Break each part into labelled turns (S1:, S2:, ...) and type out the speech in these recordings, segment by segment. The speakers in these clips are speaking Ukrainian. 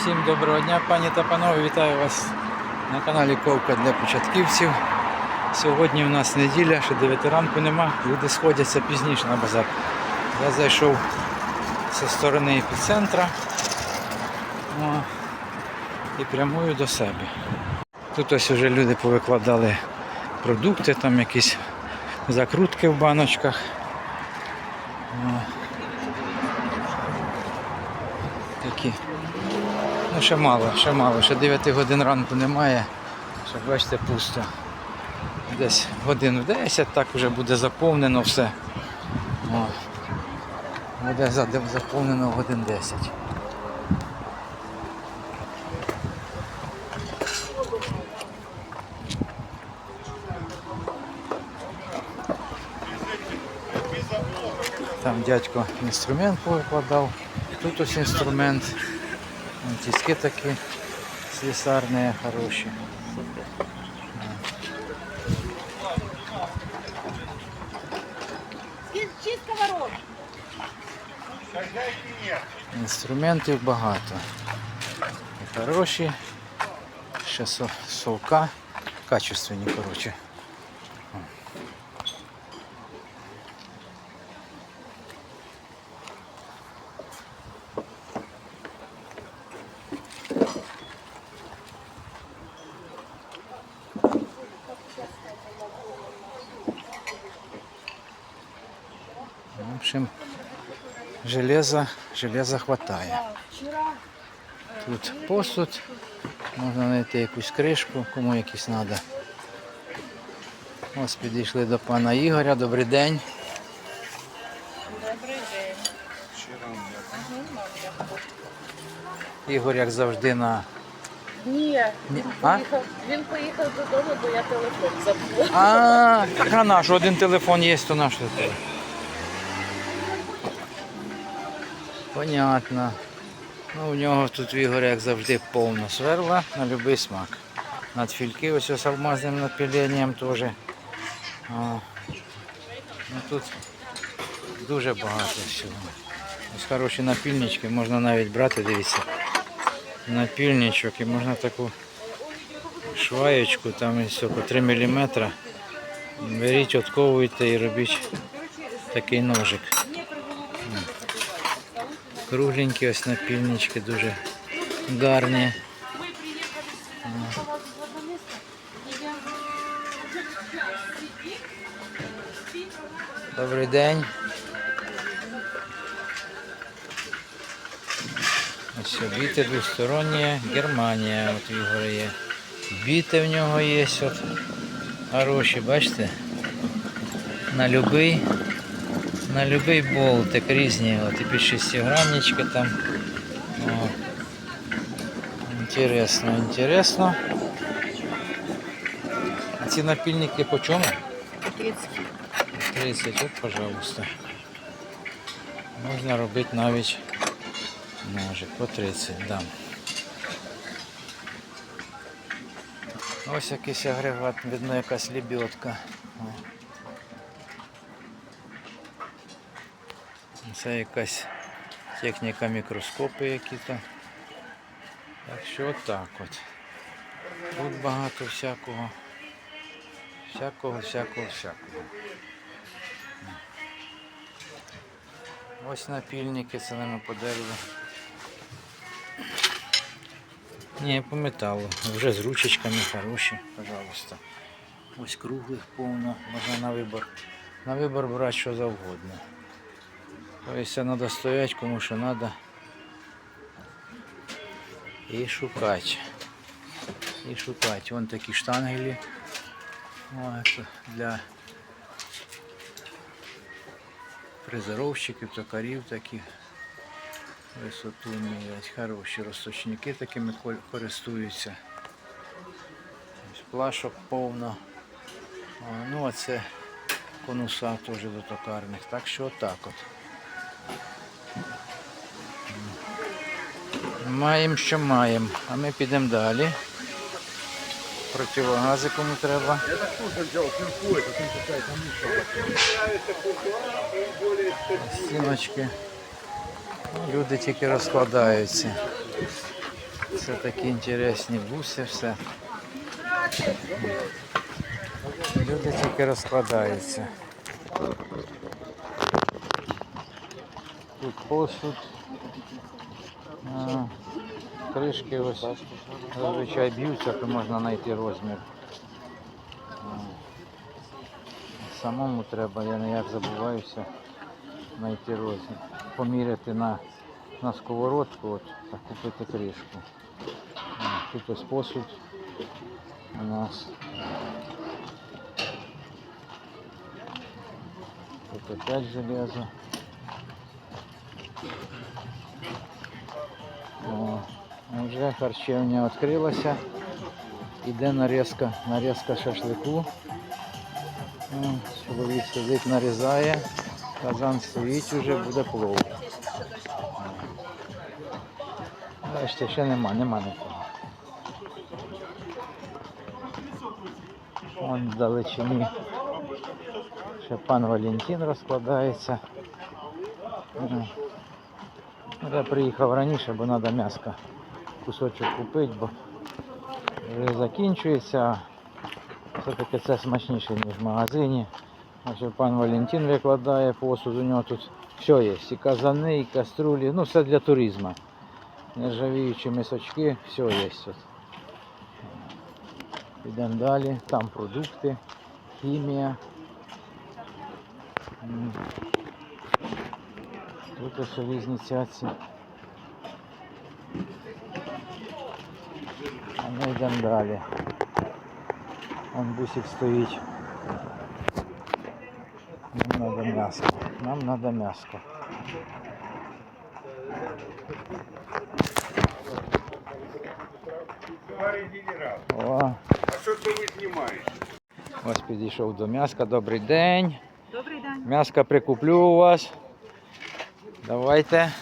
S1: Всім доброго дня, пані та панове. Вітаю вас на каналі Ковка для початківців. Сьогодні у нас неділя, ще 9 ранку нема. Люди сходяться пізніше на базар. Я зайшов зі сторони епіцентра о, і прямую до себе. Тут ось вже люди повикладали продукти, там якісь закрутки в баночках. О. Такі. Ну, ще мало, ще мало, ще 9 годин ранку немає. Ще бачите, пусто. Десь годин в 10, так вже буде заповнено все. О. Буде за- заповнено годин 10. Там дядько інструмент повикладав. Тут ось інструмент. Вон Тіски такі слісарні, хороші. Інструментів багато. І хороші. Ще совка. Качественні, коротше. В общем, железа, железа хватає. Тут посуд, можна знайти якусь кришку, кому якісь треба. Ось підійшли до пана Ігоря. Добрий день.
S2: Добрий день.
S1: Ігор, як завжди, на.
S2: Ні,
S1: Ні.
S2: він
S1: А?
S2: поїхав, він поїхав додому, бо я телефон забула.
S1: А, так а наш один телефон є, то наш той. Понятно. Ну, у нього тут в Ігоря, як завжди, повно сверла на будь-який смак. Надфільки ось з алмазним напіленням теж. Ну, тут дуже багато всього. Ось хороші напільнички, можна навіть брати, дивіться. Напільничок і можна таку шваєчку, там і по 3 мм. Беріть, отковуйте і робіть такий ножик. Кругленькі ось напільнички дуже гарні. Добрий день. Ось біти двосторонні, Германія, от в Ігоря є. Біти в нього є, от хороші, бачите? На любий, на любий болтик різні, от і під шестиграннички там. О. Інтересно, інтересно. А ці напільники по чому?
S2: 30.
S1: 30, от, пожалуйста. Можна робити навіть ножик по 30 дам. Ось якийсь агрегат, видно якась лебедка. Це якась техніка мікроскопи які-то. Так що отак от. Тут багато всякого. Всякого, всякого, всякого. Ось напільники, це нам по дереву. Ні, по металу. Вже з ручечками хороші, пожалуйста. Ось круглих повно, можна на вибор. На вибор брати що завгодно. Тобто треба стояти, кому що треба. І шукати. І шукати. Вон такі штангелі. О, для фрезеровщиків, токарів таких. Висоту мірять. Хороші розточники такими користуються. Ось Плашок повно. Ну а це конуса теж до токарних. Так що отак от. Маємо, що маємо. А ми підемо далі. Противогази кому треба. Стіночки. Ну, Люди тільки розкладаються. Це такі інтересні буси, все. Люди тільки розкладаються. Тут посуд. А, кришки ось зазвичай б'ються, то можна знайти розмір. Самому треба, я ніяк забуваюся знайти розмір. Поміряти на, на сковородку от, та купити кришку. Тут ось посуд у нас. Тут опять железо. Вже харчевня відкрилася. Іде нарізка, нарізка шашлику. Чоловік сидить, нарізає. Казан стоїть уже, буде плов. Бачите, ще нема, нема нікого. Вон в далечині ще пан Валентин розкладається. Я приїхав раніше, бо треба м'яска кусочок купити, бо вже закінчується. Все-таки це смачніше, ніж в магазині. Ось пан Валентин викладає посуд, у нього тут все є. І казани, і каструлі, ну все для туризму. Нержавіючі мисочки, все є тут. Підемо далі, там продукти, хімія. Тут ось різні цяці. А ми йдемо далі. Вон бусик стоїть. Нам надо м'ясо. Нам надо м'ясо. О,
S3: а що це ви знімаєте?
S1: ось підійшов до м'яска. Добрий день.
S4: Добрий день.
S1: М'яска прикуплю у вас. Давайте.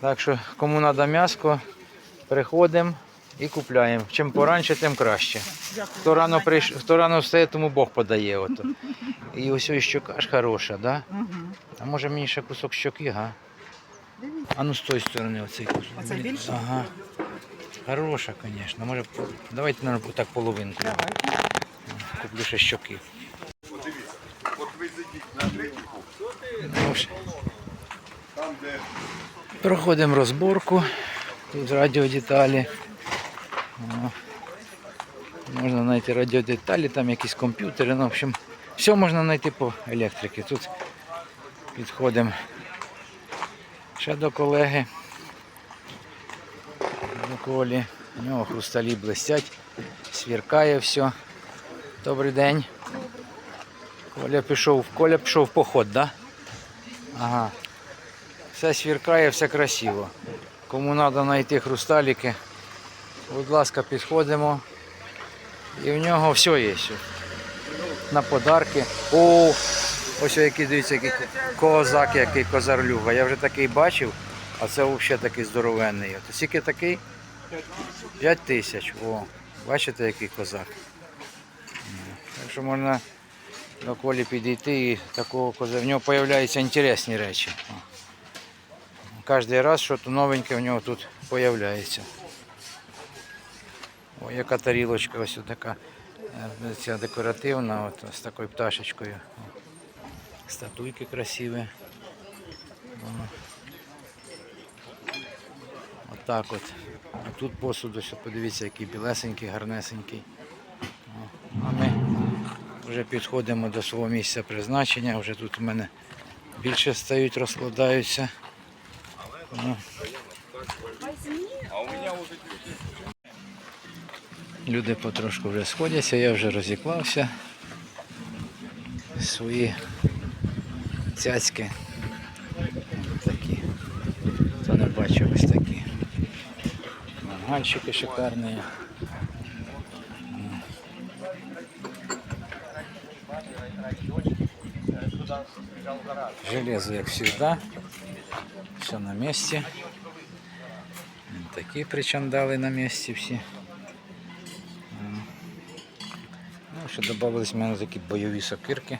S1: Так що, кому треба м'яско, приходимо і купляємо. Чим поранше, тим краще. Хто рано, прийш... Хто рано встає, тому Бог подає. Ото. І ось ось щока ж хороша, да? А може мені ще кусок щоки, га? А ну з тої сторони оцей кусок.
S4: Оцей більший?
S1: Ага. Хороша, звісно. Може, давайте наверное, так половинку.
S4: Давайте.
S1: Куплю ще щоки. Ну, Проходимо розборку. Тут радіодеталі. Можна знайти радіодеталі, там якісь комп'ютери. Ну, в общем, все можна знайти по електриці. Тут підходимо ще до колеги. До Колі. У нього хрусталі блистять, свіркає все. Добрий день. Коля пішов, Коля пішов в поход, так? Да? Ага. Все сверкає, все красиво. Кому треба знайти хрусталіки, будь ласка, підходимо. І в нього все є. На подарки. О, ось який дивіться, який козак, який козарлюга. Я вже такий бачив, а це взагалі такий здоровенний. От Скільки такий? 5 тисяч. О, бачите, який козак. Так що можна до колі підійти і такого коза. В нього з'являються інтересні речі. Кожен раз щось новеньке в нього тут з'являється. О, яка тарілочка ось така е, ця декоративна, от, з такою пташечкою. Статуйки красиві. Отак от. А тут посуд, ось подивіться, який білесенький, гарнесенький. А ми вже підходимо до свого місця призначення. Вже тут у мене більше стають, розкладаються. Люди потрошку вже сходяться, я вже розіклався. Свої цяцьки. Такі. Хто не бачив ось такі. Мангальчики шикарні. Железо, як завжди. Все на місці. Такі причандали на місці всі. Ну, ще додавались в мене такі бойові сокирки.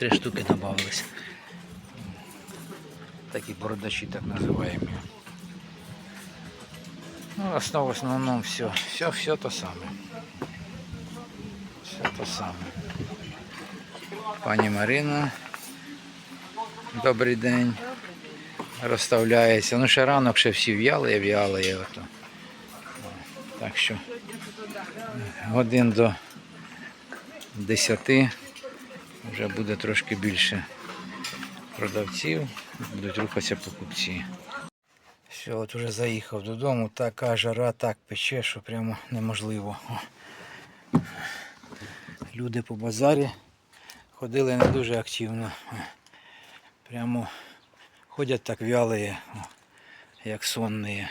S1: три штуки додавалися. Такі бородачі, так називаємо. Ну, основ, в основному все. Все, все то саме. Все то саме. Пані Марина. Добрий день. Розставляється. Ну, ще ранок ще всі в'яли, в'яли. Ото. Так що годин до 10 вже буде трошки більше продавців, будуть рухатися покупці. Все, от уже заїхав додому, така жара, так пече, що прямо неможливо. Люди по базарі ходили не дуже активно. Прямо ходять так вялі, як сонні.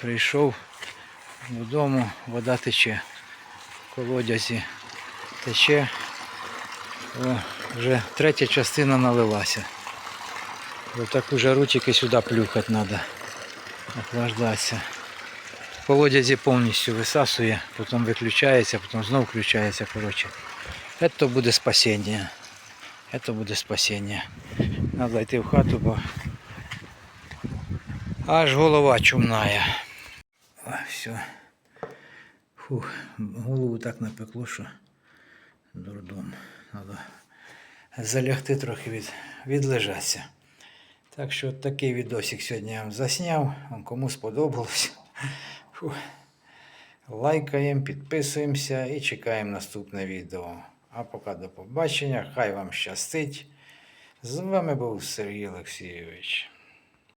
S1: Прийшов додому, вода тече, в колодязі тече. О, вже третя частина налилася. В таку жару тільки сюди плюхати треба. Охлаждатися. В колодязі повністю висасує, потім виключається, потім знову включається. Коротше. Це буде спасіння. Це буде спасіння. Треба йти в хату, бо аж голова чумная. Все. Фух, голову так напекло, що дурдом. Треба залягти трохи від, відлежатися. Так що такий відосик сьогодні я вам засняв. Кому сподобалось. Фух. Лайкаємо, підписуємося і чекаємо наступне відео. А поки до побачення, хай вам щастить. З вами був Сергій Олексійович.